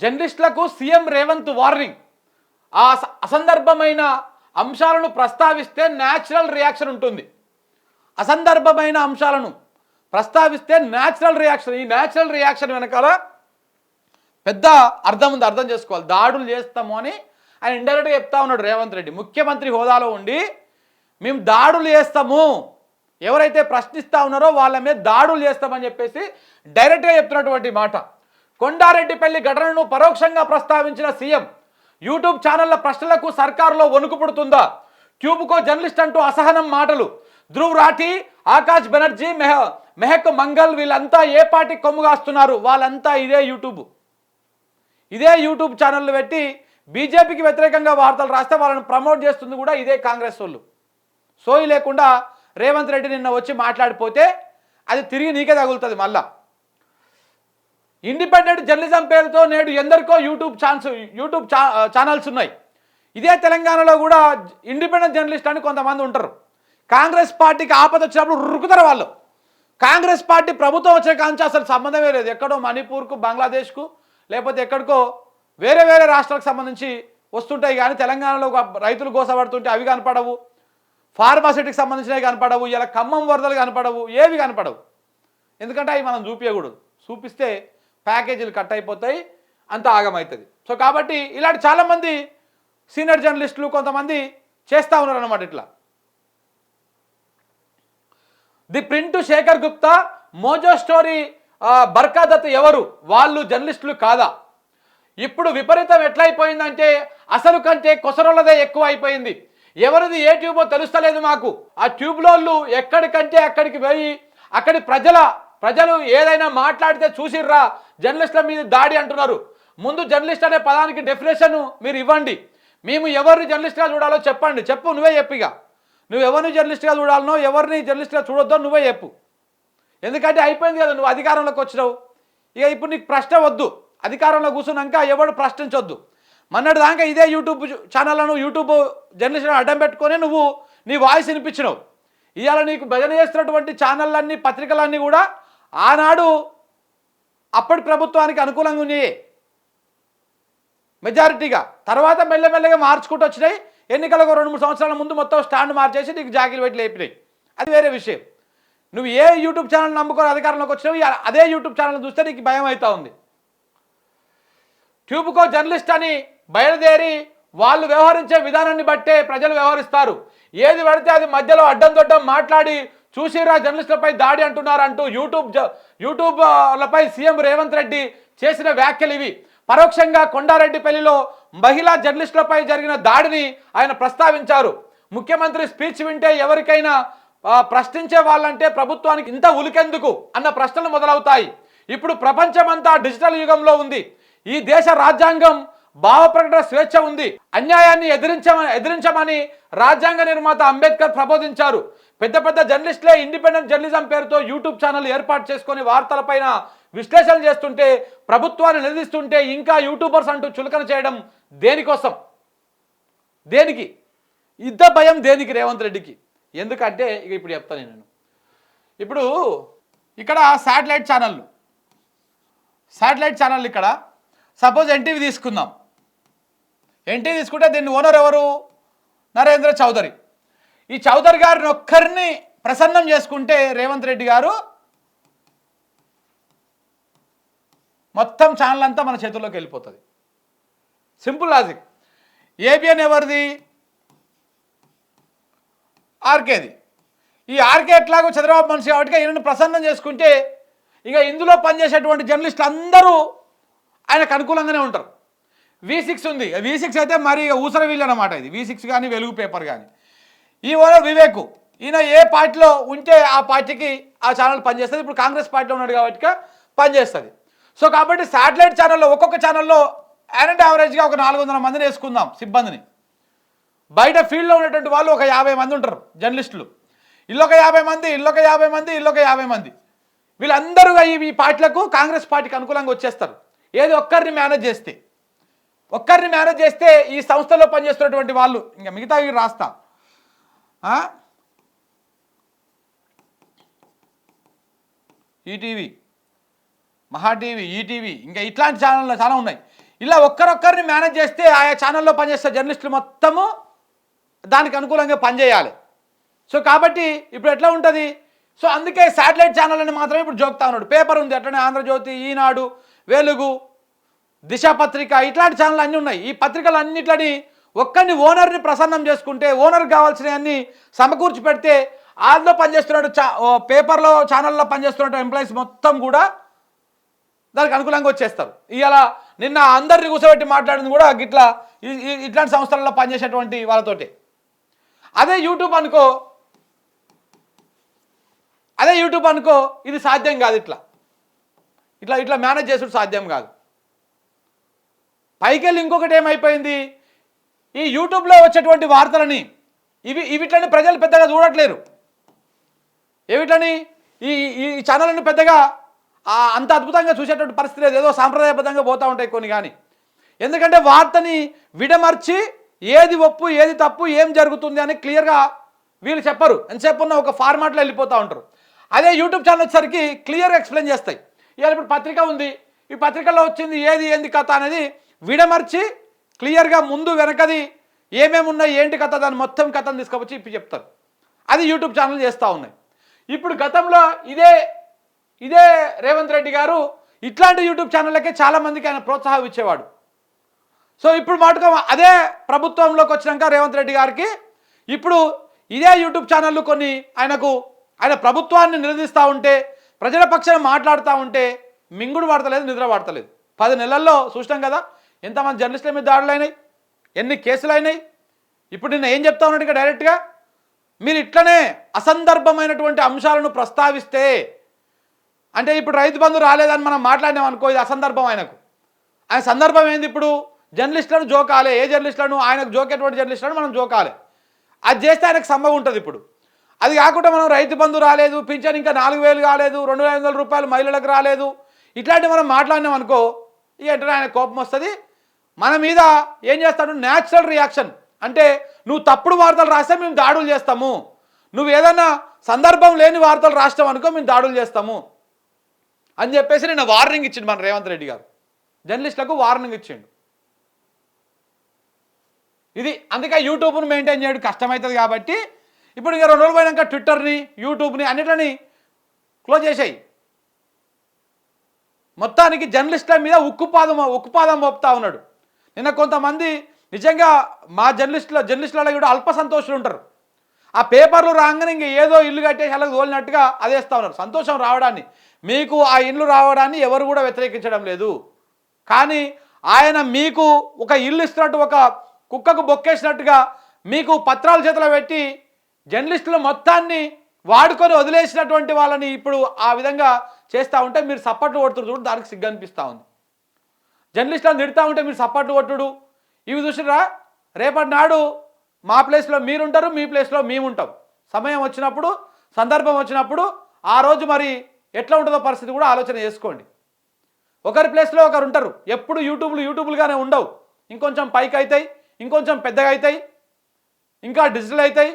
జర్నలిస్టులకు CM Revanth warning. ఆ అసందర్భమైన అంశాలను ప్రస్తావిస్తే న్యాచురల్ రియాక్షన్ ఉంటుంది. అసందర్భమైన అంశాలను ప్రస్తావిస్తే న్యాచురల్ రియాక్షన్ ఈ న్యాచురల్ రియాక్షన్ వెనకాల పెద్ద అర్థం ఉంది అర్థం చేసుకోవాలి. దాడులు చేస్తాము అని ఆయన ఇండైరెక్ట్గా చెప్తా ఉన్నాడు రేవంత్ రెడ్డి. ముఖ్యమంత్రి హోదాలో ఉండి మేము దాడులు చేస్తాము. ఎవరైతే ప్రశ్నిస్తా ఉన్నారో వాళ్ళ మీద దాడులు చేస్తామని చెప్పేసి డైరెక్ట్గా చెప్తున్నటువంటి మాట. కొండారెడ్డిపల్లి ఘటనను పరోక్షంగా ప్రస్తావించిన సీఎం యూట్యూబ్ ఛానళ్ళ ప్రశ్నలకు సర్కారులో వణుకు పుడుతుందా? ట్యూబ్కో జర్నలిస్ట్ అంటూ అసహనం మాటలు. ధ్రువ్ రాఠీ ఆకాష్ బెనర్జీ మెహ మెహక్ మంగల్ వీళ్ళంతా ఏ పార్టీ కొమ్ముగాస్తున్నారు వాళ్ళంతా ఇదే యూట్యూబ్. ఇదే యూట్యూబ్ ఛానళ్ళు పెట్టి బీజేపీకి వ్యతిరేకంగా వార్తలు రాస్తే వాళ్ళని ప్రమోట్ చేస్తుంది కూడా ఇదే కాంగ్రెస్ వాళ్ళు. సోయి లేకుండా రేవంత్ రెడ్డి నిన్న వచ్చి మాట్లాడిపోతే అది తిరిగి నీకే తగులుతుంది మళ్ళా. ఇండిపెండెంట్ జర్నలిజం పేరుతో నేడు ఎందరికో యూట్యూబ్ ఛాన్స్ యూట్యూబ్ ఛానల్స్ ఉన్నాయి. ఇదే తెలంగాణలో కూడా ఇండిపెండెంట్ జర్నలిస్ట్ అని కొంతమంది ఉంటారు. కాంగ్రెస్ పార్టీకి ఆపద వచ్చినప్పుడు రురుకుతారు వాళ్ళు. కాంగ్రెస్ పార్టీ ప్రభుత్వం వచ్చే కాంచి అసలు సంబంధమే లేదు. ఎక్కడో మణిపూర్కు బంగ్లాదేశ్కు లేకపోతే ఎక్కడికో వేరే వేరే రాష్ట్రాలకు సంబంధించి వస్తుంటాయి కానీ తెలంగాణలో ఒక రైతులు గోసపడుతుంటే అవి కనపడవు. ఫార్మాసిటీకి సంబంధించినవి కనపడవు. ఇలా ఖమ్మం వరదలు కనపడవు. ఏవి కనపడవు. ఎందుకంటే అవి మనం చూపించకూడదు చూపిస్తే ప్యాకేజీలు కట్ అయిపోతాయి అంత ఆగమవుతుంది సో కాబట్టి ఇలాంటి చాలామంది సీనియర్ జర్నలిస్టులు కొంతమంది చేస్తూ ఉన్నారు అనమాట ఇట్లా. The print Shekhar Gupta mojo story Barkha Dutt ఎవరు? వాళ్ళు జర్నలిస్టులు కాదా? ఇప్పుడు విపరీతం ఎట్లయిపోయిందంటే అసలు కంటే కొసరులదే ఎక్కువ అయిపోయింది ఎవరిది ఏ ట్యూబో తెలుస్తలేదు మాకు. ఆ ట్యూబ్లోళ్ళు ఎక్కడికంటే అక్కడికి పోయి అక్కడి ప్రజల ప్రజలు ఏదైనా మాట్లాడితే చూసిర్రా జర్నలిస్టుల మీద దాడి అంటున్నారు. ముందు జర్నలిస్ట్ అనే పదానికి డెఫినేషన్ మీరు ఇవ్వండి. మేము ఎవరిని జర్నలిస్ట్గా చూడాలో చెప్పండి. చెప్పు నువ్వే చెప్పిగా నువ్వు ఎవరిని జర్నలిస్ట్గా చూడాలనో ఎవరిని జర్నలిస్ట్గా చూడొద్దో నువ్వే చెప్పు. ఎందుకంటే అయిపోయింది కదా నువ్వు అధికారంలోకి వచ్చినావు. ఇక ఇప్పుడు నీకు ప్రశ్న వద్దు. అధికారంలో కూర్చున్నాక ఎవడు ప్రశ్నించొద్దు. మొన్నటి దాకా ఇదే యూట్యూబ్ ఛానళ్ళను యూట్యూబ్ జర్నలిస్టులను అడ్డం పెట్టుకొని నువ్వు నీ వాయిస్ వినిపించినావు. ఇవాళ నీకు భజన చేస్తున్నటువంటి ఛానళ్ళన్నీ పత్రికలన్నీ కూడా ఆనాడు అప్పటి ప్రభుత్వానికి అనుకూలంగా ఉన్నాయి. మెజారిటీగా. తర్వాత మెల్లమెల్లగా మార్చుకుంటూ వచ్చినాయి. ఎన్నికలకు రెండు మూడు సంవత్సరాల ముందు మొత్తం స్టాండ్ మార్చేసి నీకు జాకీలు పెట్టి లేపినాయి. అది వేరే విషయం. నువ్వు ఏ యూట్యూబ్ ఛానల్ నమ్ముకొని అధికారంలోకి వచ్చినావు అదే యూట్యూబ్ ఛానల్ చూస్తే నీకు భయం అవుతా ఉంది. ట్యూబ్కో జర్నలిస్ట్ అని బయలుదేరి వాళ్ళు వ్యవహరించే విధానాన్ని బట్టే ప్రజలు వ్యవహరిస్తారు. ఏది పడితే అది మధ్యలో అడ్డం దొడ్డం మాట్లాడి చూసిరా జర్నలిస్టులపై దాడి అంటున్నారు అంటూ యూట్యూబ్ జ- యూట్యూబ్లపై సీఎం రేవంత్ రెడ్డి చేసిన వ్యాఖ్యలు ఇవి. పరోక్షంగా కొండారెడ్డిపల్లిలో మహిళా జర్నలిస్టులపై జరిగిన దాడిని ఆయన ప్రస్తావించారు. ముఖ్యమంత్రి స్పీచ్ వింటే ఎవరికైనా ప్రశ్నించే వాళ్ళంటే ప్రభుత్వానికి ఇంత ఉలికెందుకు అన్న ప్రశ్నలు మొదలవుతాయి. ఇప్పుడు ప్రపంచమంతా డిజిటల్ యుగంలో ఉంది. ఈ దేశ రాజ్యాంగం భావప్రకటన స్వేచ్ఛ ఉంది. అన్యాయాన్ని ఎదిరించమని ఎదిరించమని రాజ్యాంగ నిర్మాత అంబేద్కర్ ప్రబోధించారు. పెద్ద పెద్ద జర్నలిస్టులే ఇండిపెండెంట్ జర్నలిజం పేరుతో యూట్యూబ్ ఛానల్ ఏర్పాటు చేసుకొని వార్తలపైన విశ్లేషణ చేస్తుంటే ప్రభుత్వాన్ని నిలదీస్తుంటే ఇంకా యూట్యూబర్స్ అంటూ చులకన చేయడం దేనికోసం? దేనికి? యుద్ధ భయం దేనికి రేవంత్ రెడ్డికి? ఎందుకంటే ఇక ఇప్పుడు చెప్తాను నేను. ఇప్పుడు ఇక్కడ శాటిలైట్ ఛానళ్ళు. శాటిలైట్ ఛానల్ ఇక్కడ. సపోజ్ ఎన్టీవీ తీసుకుందాం. ఎన్టీవీ తీసుకుంటే దీన్ని ఓనర్ ఎవరు? నరేంద్ర చౌదరి. ఈ చౌదరి గారిని ఒక్కరిని ప్రసన్నం చేసుకుంటే రేవంత్ రెడ్డి గారు మొత్తం ఛానల్ అంతా మన చేతుల్లోకి వెళ్ళిపోతుంది. సింపుల్ లాజిక్ ఏబిఎన్ ఎవరిది? ఆర్కేది ఈ ఆర్కే ఎట్లాగో చంద్రబాబు మనిషి కాబట్టి ఈయనను ప్రసన్నం చేసుకుంటే ఇక ఇందులో పనిచేసేటువంటి జర్నలిస్టులు అందరూ ఆయనకు అనుకూలంగానే ఉంటారు. వి సిక్స్ ఉంది. వి సిక్స్ అయితే మరి ఊసర వీళ్ళు అనమాట ఇది. వి సిక్స్ కానీ వెలుగు పేపర్ కానీ. ఈ ఓనర్ వివేకు. ఈయన ఏ పార్టీలో ఉంటే ఆ పార్టీకి ఆ ఛానల్ పనిచేస్తుంది. ఇప్పుడు కాంగ్రెస్ పార్టీలో ఉన్నాడు కాబట్టి పనిచేస్తుంది. సో కాబట్టి శాటిలైట్ ఛానల్లో ఒక్కొక్క ఛానల్లో యానంటే యావరేజ్గా ఒక నాలుగు వందల మందిని వేసుకుందాం సిబ్బందిని. బయట ఫీల్డ్లో ఉన్నటువంటి వాళ్ళు ఒక యాభై మంది ఉంటారు జర్నలిస్టులు. ఇల్లొక యాభై మంది ఇల్లొక యాభై మంది ఇల్లొక యాభై మంది. వీళ్ళందరూ ఈ ఈ పార్టీలకు కాంగ్రెస్ పార్టీకి అనుకూలంగా వచ్చేస్తారు. ఏది ఒక్కరిని మేనేజ్ చేస్తే. ఒక్కరిని మేనేజ్ చేస్తే ఈ సంస్థలో పనిచేస్తున్నటువంటి వాళ్ళు ఇంకా మిగతా రాస్తా. ఈటీవీ మహా టీవీ ఈటీవీ ఇంకా ఇట్లాంటి ఛానళ్ళు చాలా ఉన్నాయి. ఇలా ఒక్కరొక్కరిని మేనేజ్ చేస్తే ఆయా ఛానల్లో పనిచేస్తే జర్నలిస్టులు మొత్తము దానికి అనుకూలంగా పనిచేయాలి. సో కాబట్టి ఇప్పుడు ఎట్లా ఉంటుంది? సో అందుకే శాటిలైట్ ఛానళ్ళని మాత్రమే ఇప్పుడు జోక్తా ఉన్నాడు. పేపర్ ఉంది అట్లనే ఆంధ్రజ్యోతి ఈనాడు వెలుగు దిశా పత్రిక ఇట్లాంటి ఛానల్ అన్నీ ఉన్నాయి. ఈ పత్రికలు అన్నిట్లని ఒక్కరిని ఓనర్ని ప్రసన్నం చేసుకుంటే ఓనర్ కావాల్సినవన్నీ సమకూర్చి పెడితే ఆల్లో పనిచేస్తున్నట్టు చా పేపర్లో ఛానల్లో పనిచేస్తున్నట్టు ఎంప్లాయీస్ మొత్తం కూడా దానికి అనుకూలంగా వచ్చేస్తారు. ఇవాళ నిన్న అందరిని కూర్చోబెట్టి మాట్లాడింది కూడా గిట్లా ఇట్లాంటి సంస్థలలో పనిచేసేటువంటి వాళ్ళతోటి. అదే యూట్యూబ్ అనుకో అదే యూట్యూబ్ అనుకో ఇది సాధ్యం కాదు ఇట్లా. ఇట్లా ఇట్లా మేనేజ్ చేసుడు సాధ్యం కాదు. పైకి వెళ్ళి ఇంకొకటి ఏమైపోయింది? ఈ యూట్యూబ్లో వచ్చేటువంటి వార్తలని ఇవి ఇవిట్లని ప్రజలు పెద్దగా చూడట్లేరు. ఏమిటని ఈ ఈ ఛానళ్ళను పెద్దగా అంత అద్భుతంగా చూసేటువంటి పరిస్థితి లేదు. ఏదో సాంప్రదాయబద్ధంగా పోతూ ఉంటాయి కొన్ని కానీ. ఎందుకంటే వార్తని విడమర్చి ఏది ఒప్పు ఏది తప్పు ఏం జరుగుతుంది అని క్లియర్గా వీళ్ళు చెప్పరు. ఎంతసేపు ఉన్న ఒక ఫార్మాట్లో వెళ్ళిపోతూ ఉంటారు. అదే యూట్యూబ్ ఛానల్ వచ్చేసరికి క్లియర్గా ఎక్స్ప్లెయిన్ చేస్తాయి. ఇవాళ ఇప్పుడు పత్రిక ఉంది. ఈ పత్రికలో వచ్చింది ఏది ఏంది కథ అనేది విడమర్చి క్లియర్గా ముందు వెనకది ఏమేమి ఉన్నాయి ఏంటి కథ దాని మొత్తం కథను తీసుకొచ్చి ఇప్పుడు చెప్తారు. అది యూట్యూబ్ ఛానల్ చేస్తూ ఉన్నాయి. ఇప్పుడు గతంలో ఇదే ఇదే రేవంత్ రెడ్డి గారు ఇట్లాంటి యూట్యూబ్ ఛానళ్ళకే చాలామందికి ఆయన ప్రోత్సాహం ఇచ్చేవాడు. సో ఇప్పుడు మాటగా అదే ప్రభుత్వంలోకి వచ్చినాక రేవంత్ రెడ్డి గారికి ఇప్పుడు ఇదే యూట్యూబ్ ఛానళ్ళు కొన్ని ఆయనకు ఆయన ప్రభుత్వాన్ని నిలదీస్తూ ఉంటే ప్రజల పక్షాన మాట్లాడుతూ ఉంటే మింగుడు వాడతలేదు నిద్ర వాడతలేదు. పది నెలల్లో చూసినాం కదా ఎంతమంది జర్నలిస్టుల మీద దాడులు అయినాయి? ఎన్ని కేసులు అయినాయి? ఇప్పుడు నిన్న ఏం చెప్తా ఉన్నాడు ఇక డైరెక్ట్గా మీరు ఇట్లనే అసందర్భమైనటువంటి అంశాలను ప్రస్తావిస్తే అంటే ఇప్పుడు రైతు బంధు రాలేదని మనం మాట్లాడినాం అనుకో ఇది అసందర్భం ఆయనకు. ఆయన సందర్భం ఏంది ఇప్పుడు? జర్నలిస్టులను జోకాలే. ఏ జర్నలిస్టులను? ఆయనకు జోకేటువంటి జర్నలిస్టులను మనం జోకాలే. అది చేస్తే ఆయనకు సంభవం ఉంటుంది ఇప్పుడు. అది కాకుండా మనం రైతు బంధు రాలేదు పింఛన్ ఇంకా నాలుగు వేలు కాలేదు రెండు వేల వందల రూపాయలు మహిళలకు రాలేదు. ఇట్లాంటివి మనం మాట్లాడినాం అనుకో ఇక ఆయన కోపం వస్తుంది. మన మీద ఏం చేస్తాడు? న్యాచురల్ రియాక్షన్ అంటే నువ్వు తప్పుడు వార్తలు రాస్తే మేము దాడులు చేస్తాము. నువ్వు ఏదైనా సందర్భం లేని వార్తలు రాస్తాం అనుకో మేము దాడులు చేస్తాము. అని చెప్పేసి నిన్న వార్నింగ్ ఇచ్చిండు మన రేవంత్ రెడ్డి గారు. జర్నలిస్టులకు వార్నింగ్ ఇచ్చిండు. ఇది అందుకే యూట్యూబ్ను మెయింటైన్ చేయడం కష్టమవుతుంది కాబట్టి ఇప్పుడు ఇక రెండు రోజులు పోయినాక ట్విట్టర్ని యూట్యూబ్ని అన్నిటిని క్లోజ్ చేసాయి. మొత్తానికి జర్నలిస్టుల మీద ఉక్కుపాదం ఉక్కుపాదం మోపుతా ఉన్నాడు. నిన్న కొంతమంది నిజంగా మా జర్నలిస్టుల జర్నలిస్టులలో కూడా అల్ప సంతోషులు ఉంటారు. ఆ పేపర్లు రాగానే ఇంక ఏదో ఇల్లు కట్టేసి అలా తోలినట్టుగా అదేస్తా ఉన్నారు. సంతోషం రావడాన్ని మీకు ఆ ఇల్లు రావడాన్ని ఎవరు కూడా వ్యతిరేకించడం లేదు. కానీ ఆయన మీకు ఒక ఇల్లు ఇస్తున్నట్టు ఒక కుక్కకు బొక్కేసినట్టుగా మీకు పత్రాలు చేతిలో పెట్టి జర్నలిస్టులు మొత్తాన్ని వాడుకొని వదిలేసినటువంటి వాళ్ళని ఇప్పుడు ఆ విధంగా చేస్తూ ఉంటే మీరు సప్పట్లు కొడుతున్నారు. చూడు దానికి సిగ్గు అనిపిస్తూ ఉంది. జర్నలిస్టులను తిడతా ఉంటే మీరు సపోర్ట్ కొట్టుడు. ఇవి చూసిరా రేపటి నాడు మా ప్లేస్లో మీరుంటారు మీ ప్లేస్లో మేము ఉంటాం సమయం వచ్చినప్పుడు సందర్భం వచ్చినప్పుడు ఆ రోజు మరి ఎట్లా ఉంటుందో పరిస్థితి కూడా ఆలోచన చేసుకోండి. ఒకరి ప్లేస్లో ఒకరు ఉంటారు. ఎప్పుడు యూట్యూబ్లు యూట్యూబ్లుగానే ఉండవు. ఇంకొంచెం పైకి అవుతాయి ఇంకొంచెం పెద్దగా అవుతాయి ఇంకా డిజిటల్ అవుతాయి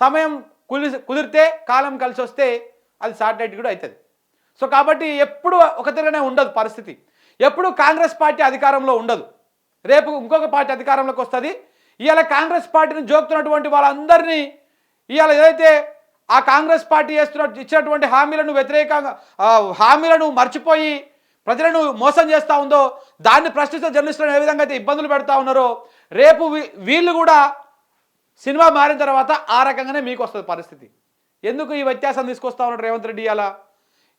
సమయం కులి కుదిరితే కాలం కలిసి వస్తే అది సాటిలైట్ కూడా అవుతుంది సో కాబట్టి ఎప్పుడు ఒక తిరగనే ఉండదు పరిస్థితి. ఎప్పుడు కాంగ్రెస్ పార్టీ అధికారంలో ఉండదు. రేపు ఇంకొక పార్టీ అధికారంలోకి వస్తుంది. ఇవాళ కాంగ్రెస్ పార్టీని జోకుతున్నటువంటి వాళ్ళందరినీ ఇవాళ ఏదైతే ఆ కాంగ్రెస్ పార్టీ చేస్తున్న ఇచ్చినటువంటి హామీలను వ్యతిరేకంగా హామీలను మర్చిపోయి ప్రజలను మోసం చేస్తూ ఉందో దాన్ని ప్రశ్నిస్తే జర్నలిస్టులను ఏ విధంగా అయితే ఇబ్బందులు పెడతా ఉన్నారో రేపు వీ- వీళ్ళు కూడా సినిమా మారిన తర్వాత ఆ రకంగానే మీకు వస్తుంది పరిస్థితి. ఎందుకు ఈ వ్యత్యాసం తీసుకొస్తా ఉన్నారు రేవంత్ రెడ్డి అలా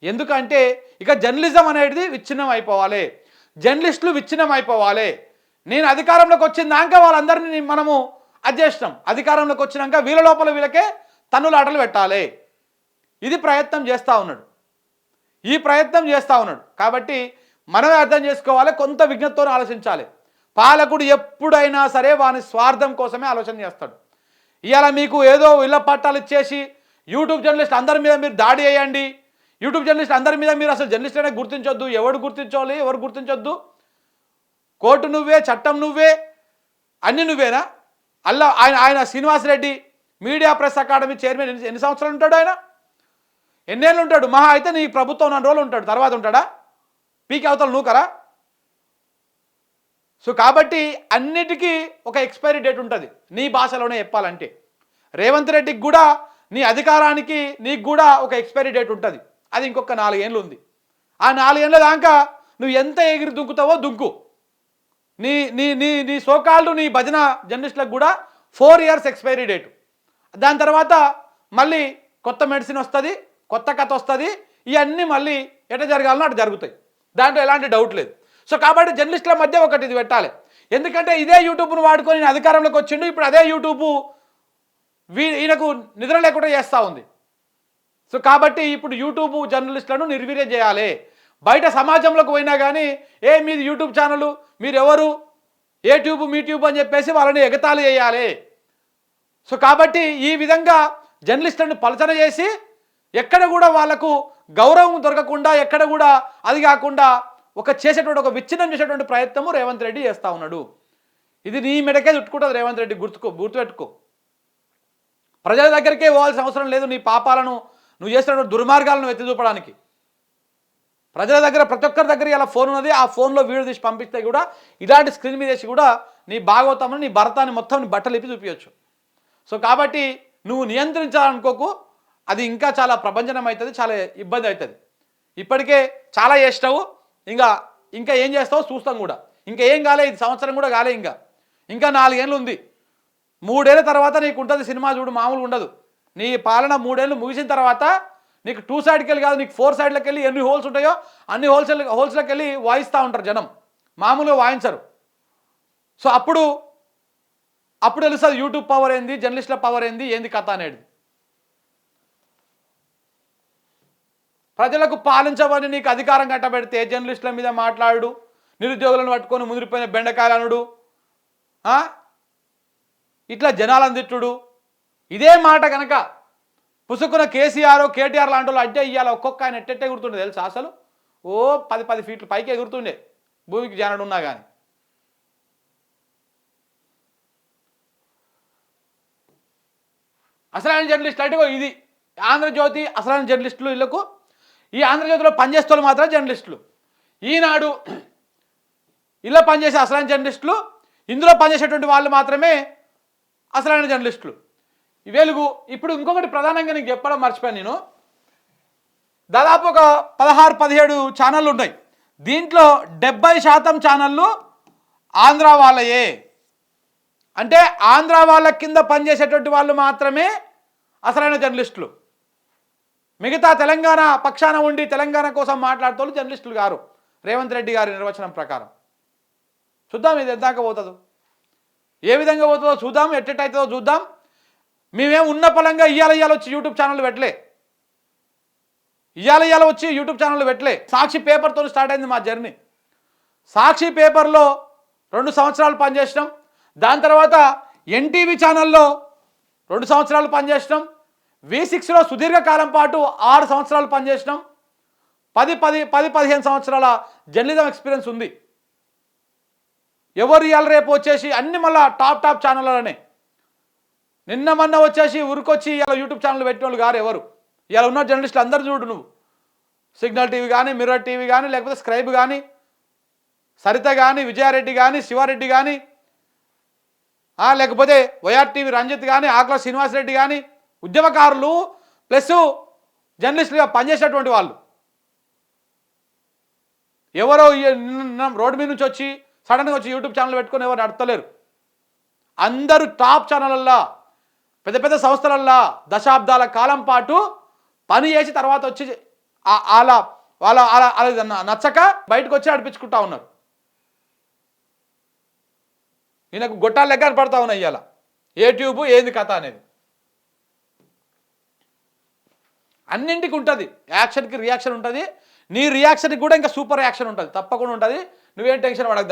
ఎందుకంటే ఇక జర్నలిజం అనేది విచ్ఛిన్నం అయిపోవాలి జర్నలిస్టులు విచ్ఛిన్నం అయిపోవాలి నేను అధికారంలోకి వచ్చిందాక వాళ్ళందరినీ మనము అధ్యక్షం. అధికారంలోకి వచ్చినాక వీళ్ళ లోపల వీళ్ళకే తన్నులాటలు పెట్టాలి. ఇది ప్రయత్నం చేస్తూ ఉన్నాడు. ఈ ప్రయత్నం చేస్తూ ఉన్నాడు. కాబట్టి మనమే అర్థం చేసుకోవాలి కొంత విజ్ఞతతో ఆలోచించాలి. పాలకుడు ఎప్పుడైనా సరే వాని స్వార్థం కోసమే ఆలోచన చేస్తాడు. ఇవాళ మీకు ఏదో ఇళ్ళ పట్టాలు ఇచ్చేసి యూట్యూబ్ జర్నలిస్ట్ అందరి మీద మీరు దాడి చేయండి. యూట్యూబ్ జర్నలిస్ట్ అందరి మీద మీరు అసలు జర్నలిస్ట్ అనే గుర్తించొద్దు. ఎవడు గుర్తించాలి ఎవరు గుర్తించొద్దు. కోర్టు నువ్వే చట్టం నువ్వే అన్ని నువ్వేనా? అల్లా ఆయన ఆయన Srinivas Reddy media press academy chairman ఎన్ని ఎన్ని సంవత్సరాలు ఉంటాడు ఆయన? ఎన్నేళ్ళు ఉంటాడు? మహా అయితే నీ ప్రభుత్వం నాలుగు రోజులు ఉంటాడు. తర్వాత ఉంటాడా? పీకి అవతల నూకరా? సో కాబట్టి అన్నిటికీ ఒక ఎక్స్పైరీ డేట్ ఉంటుంది. నీ భాషలోనే చెప్పాలంటే. రేవంత్ రెడ్డికి కూడా నీ అధికారానికి నీకు కూడా ఒక ఎక్స్పైరీ డేట్ ఉంటుంది. అది ఇంకొక నాలుగేళ్ళు ఉంది. ఆ నాలుగేళ్ళ దాకా నువ్వు ఎంత ఎగిరి దుంకుతావో దుంకు. నీ నీ నీ నీ సోకాళ్ళు నీ భజన జర్నలిస్టులకు కూడా ఫోర్ ఇయర్స్ ఎక్స్పైరీ డేట్. దాని తర్వాత మళ్ళీ కొత్త మెడిసిన్ వస్తుంది కొత్త కథ వస్తుంది ఇవన్నీ మళ్ళీ ఎట జరగాలనో అటు జరుగుతాయి. దాంట్లో ఎలాంటి డౌట్ లేదు. సో కాబట్టి జర్నలిస్టుల మధ్య ఒకటి ఇది పెట్టాలి. ఎందుకంటే ఇదే యూట్యూబ్ను వాడుకొని నేను అధికారంలోకి వచ్చిండు ఇప్పుడు అదే యూట్యూబ్ వీ ఈయనకు నిద్ర లేకుండా చేస్తూ ఉంది. సో కాబట్టి ఇప్పుడు యూట్యూబ్ జర్నలిస్టులను నిర్వీర్యం చేయాలి. బయట సమాజంలోకి పోయినా కానీ ఏ మీది యూట్యూబ్ ఛానల్ మీరెవరు ఏ ట్యూబ్ మీ ట్యూబ్ అని చెప్పేసి వాళ్ళని ఎగతాళి చేయాలి. సో కాబట్టి ఈ విధంగా జర్నలిస్టులను పలచన చేసి ఎక్కడ కూడా వాళ్ళకు గౌరవం దొరకకుండా ఎక్కడ కూడా అది కాకుండా ఒక చేసేటువంటి ఒక విచ్ఛిన్నం చేసేటువంటి ప్రయత్నము రేవంత్ రెడ్డి చేస్తూ ఉన్నాడు. ఇది నీ మెడకే చుట్టుకుంటుంది రేవంత్ రెడ్డి గుర్తుకో గుర్తుపెట్టుకో. ప్రజల దగ్గరికే పోవాల్సిన అవసరం లేదు నీ పాపాలను నువ్వు చేస్తున్నటువంటి దుర్మార్గాలను ఎత్తి చూపడానికి. ప్రజల దగ్గర ప్రతి ఒక్కరి దగ్గర ఇలా ఫోన్ ఉన్నది. ఆ ఫోన్లో వీడియో తీసి పంపిస్తే కూడా ఇలాంటి స్క్రీన్ మీద వేసి కూడా నీ భాగవతాన్ని నీ భర్తాన్ని మొత్తం నీ బట్టలు ఇప్పి చూపించవచ్చు సో కాబట్టి నువ్వు నియంత్రించాలనుకోకు అది ఇంకా చాలా ప్రపంచనం అవుతుంది చాలా ఇబ్బంది అవుతుంది ఇప్పటికే చాలా చేసినావు ఇంకా ఇంకా ఏం చేస్తావు చూస్తాం కూడా. ఇంకా ఏం కాలే ఇది సంవత్సరం కూడా కాలే ఇంకా. ఇంకా నాలుగేళ్ళు ఉంది. మూడేళ్ళ తర్వాత నీకు ఉంటుంది సినిమా చూడు మామూలుగా ఉండదు. నీ పాలన మూడేళ్ళు ముగిసిన తర్వాత నీకు టూ సైడ్కి వెళ్ళి కాదు నీకు ఫోర్ సైడ్లకు వెళ్ళి ఎన్ని హోల్స్ ఉంటాయో అన్ని హోల్సేల్ హోల్స్లోకి వెళ్ళి వాయిస్తూ ఉంటారు జనం. మామూలుగా వాయించరు. సో అప్పుడు అప్పుడు తెలుస్తుంది యూట్యూబ్ పవర్ ఏంది జర్నలిస్టుల పవర్ ఏంది ఏంది కథ అనేది. ప్రజలకు పాలించమని నీకు అధికారం కట్టబెడితే జర్నలిస్టుల మీద మాట్లాడు నిరుద్యోగులను పట్టుకొని ముదిరిపోయిన బెండకాయలనుడు ఇట్లా జనాలను తిట్టుడు ఇదే మాట కనుక పుసుకున్న కేసీఆర్ కేటీఆర్ లాంటి వాళ్ళు అడ్డే ఇయ్యాలి. ఒక్కొక్క ఆయన ఎట్టెట్టే ఎగురుతుండే తెలుసు అసలు? ఓ పది పది ఫీట్లు పైకి ఎగురుతుండే. భూమికి జానడు ఉన్నా కానీ అసలైన జర్నలిస్ట్ అంటే ఇది. ఆంధ్రజ్యోతి అసలైన జర్నలిస్టులు వీళ్ళకు. ఈ ఆంధ్రజ్యోతిలో పనిచేసే మాత్రం జర్నలిస్టులు. ఈనాడు ఇలా పనిచేసే అసలైన జర్నలిస్టులు ఇందులో పనిచేసేటువంటి వాళ్ళు మాత్రమే అసలైన జర్నలిస్టులు. వెలుగు ఇప్పుడు ఇంకొకటి ప్రధానంగా నీకు చెప్పడం మర్చిపోయాను నేను. దాదాపు ఒక పదహారు పదిహేడు ఛానళ్ళు ఉన్నాయి. దీంట్లో డెబ్బై శాతం ఛానళ్ళు ఆంధ్ర వాళ్ళయే. అంటే ఆంధ్ర వాళ్ళ కింద పనిచేసేటువంటి వాళ్ళు మాత్రమే అసలైన జర్నలిస్టులు. మిగతా తెలంగాణ పక్షాన ఉండి తెలంగాణ కోసం మాట్లాడుతూ జర్నలిస్టులు గారు. రేవంత్ రెడ్డి గారి నిర్వచనం ప్రకారం. చూద్దాం ఇది ఎంతాక పోతుందో. ఏ విధంగా పోతుందో చూద్దాం ఎట్టెట్టయితుందో చూద్దాం. మేమేం ఉన్న పొలంగా ఇయ్యాల ఇయ్యాల వచ్చి యూట్యూబ్ ఛానల్ పెట్టలే. ఇయ్యాల ఇయ్యాల వచ్చి యూట్యూబ్ ఛానల్ పెట్టలే. సాక్షి పేపర్తో స్టార్ట్ అయింది మా జర్నీ సాక్షి పేపర్లో రెండు సంవత్సరాలు పనిచేసినాం. దాని తర్వాత ఎన్టీవీ ఛానల్లో రెండు సంవత్సరాలు పనిచేసినాం. వి సిక్స్లో సుదీర్ఘకాలం పాటు ఆరు సంవత్సరాలు పనిచేసినాం. పది పది పది పదిహేను సంవత్సరాల జర్నలిజం ఎక్స్పీరియన్స్ ఉంది. ఎవరు ఇవాళ రేపు వచ్చేసి అన్ని మళ్ళా టాప్ టాప్ ఛానళ్ళనే నిన్న మొన్న వచ్చేసి ఉరికొచ్చి ఇలా యూట్యూబ్ ఛానల్ పెట్టిన వాళ్ళు గారు ఎవరు? ఇలా ఉన్న జర్నలిస్టులు అందరు చూడు నువ్వు. సిగ్నల్ టీవీ కానీ మిర్రర్ టీవీ కానీ లేకపోతే స్క్రైబ్ కానీ సరిత కానీ విజయారెడ్డి కానీ శివారెడ్డి కానీ లేకపోతే వైఆర్ టీవీ రంజిత్ కానీ ఆకుల శ్రీనివాసరెడ్డి కానీ ఉద్యమకారులు ప్లస్ జర్నలిస్టులుగా పనిచేసేటువంటి వాళ్ళు. ఎవరో నిన్న రోడ్డు మీద నుంచి వచ్చి సడన్గా వచ్చి యూట్యూబ్ ఛానల్ పెట్టుకొని ఎవరు నడతలేరు అందరూ టాప్ ఛానళ్ళల్లో పెద్ద పెద్ద సంస్థలల్లో దశాబ్దాల కాలం పాటు పని చేసి తర్వాత వచ్చి అలా వాళ్ళ వాళ్ళ వాళ్ళ నచ్చక బయటకు వచ్చి నడిపించుకుంటా ఉన్నారు. ఈయనకు గొట్టాలు లెక్క పడతా ఉన్నాయి ఇవాళ ఏ ట్యూబ్ ఏంది కథ అనేది. అన్నింటికి ఉంటుంది. యాక్షన్కి రియాక్షన్ ఉంటుంది. నీ రియాక్షన్కి కూడా ఇంకా సూపర్ రియాక్షన్ ఉంటుంది. తప్పకుండా ఉంటుంది. నువ్వేం టెన్షన్ పడకు